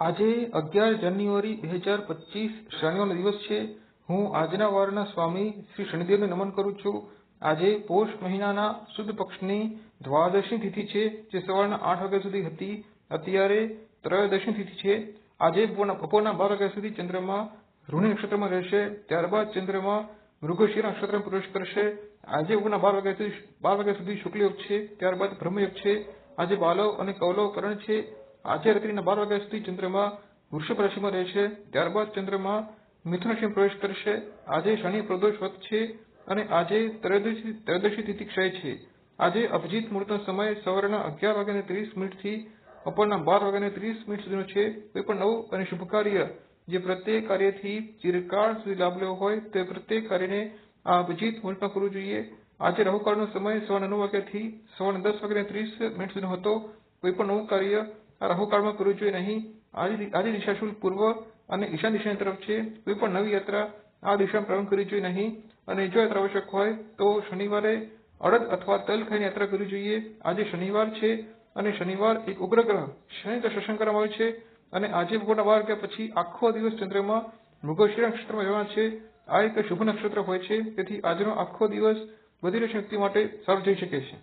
આજે અગિયાર જાન્યુઆરી બે હજાર પચીસ શનિવારનો દિવસ છે. હું આજના વારના સ્વામી શ્રી શનિદેવને નમન કરું છું. આજે પોષ મહિનાના શુદ્ધ પક્ષની દ્વાદશી તિથિ છે, જે સવારના આઠ વાગ્યા સુધી હતી. અત્યારે ત્રયોદશી તિથિ છે. આજે બપોરના બાર વાગ્યા સુધી ચંદ્રમા ઋણી નક્ષત્રમાં રહેશે. ત્યારબાદ ચંદ્રમા મૃગશિરા નક્ષત્રમાં પ્રવેશ કરશે. આજે બપોરના બાર વાગ્યા સુધી, બાર વાગ્યા સુધી શુક્લયોગ છે. ત્યારબાદ બ્રહ્મયોગ છે. આજે બાલવ અને કૌલવ કરણ છે. આજે રાત્રિના બાર વાગ્યા સુધી ચંદ્રમા વૃષભ રાશિમાં રહેશે ત્યારબાદ ચંદ્રમા મિથુન રાશિમાં પ્રવેશ કરશે. આજે શનિ પ્રદોષ છે અને આજે ત્રયોદશી ત્રયોદશી તિથિ ક્ષય છે. આજે અભિજીત મુહૂર્તનો સમય સવારના અગિયાર વાગ્યાને ત્રીસ મિનિટથી બપોરના બાર વાગ્યાને ત્રીસ મિનિટ સુધીનો છે. કોઈ પણ નવું અને શુભ કાર્ય જે પ્રત્યેક કાર્યથી ચિરકાળ સુધી લાભ લેવો હોય તે પ્રત્યેક કાર્યને આ અભિજીત મુહૂર્તમાં કરવું જોઈએ. આજે રાહુકાળનો સમય સવારના નવ વાગ્યાથી સવારના દસ વાગ્યાને ત્રીસ મિનિટ સુધીનો હતો. કોઈ પણ નવું કાર્ય રાહુકાળમાં કરવું જોઈએ નહીં. આજે દિશાશુલ પૂર્વ અને ઈશાન દિશાની તરફ છે. કોઈ પણ નવી યાત્રા આ દિશામાં પ્રારંભ કરવી જોઈએ નહીં. અને જો યાત્રા આવશ્યક હોય તો શનિવારે અડદ અથવા તલ ખાઈને યાત્રા કરવી જોઈએ. આજે શનિવાર છે અને શનિવાર એક ઉગ્ર ગ્રહ. શનિ શોષણ કરવામાં આવે છે અને આજે બપોરના બાર વાગ્યા પછી આખો દિવસ ચંદ્રમાં મૃગશિરા નક્ષત્રમાં રહેવાના છે. આ એક શુભ નક્ષત્ર હોય છે. તેથી આજનો આખો દિવસ બધી શક્તિ માટે સારો જઈ શકે છે.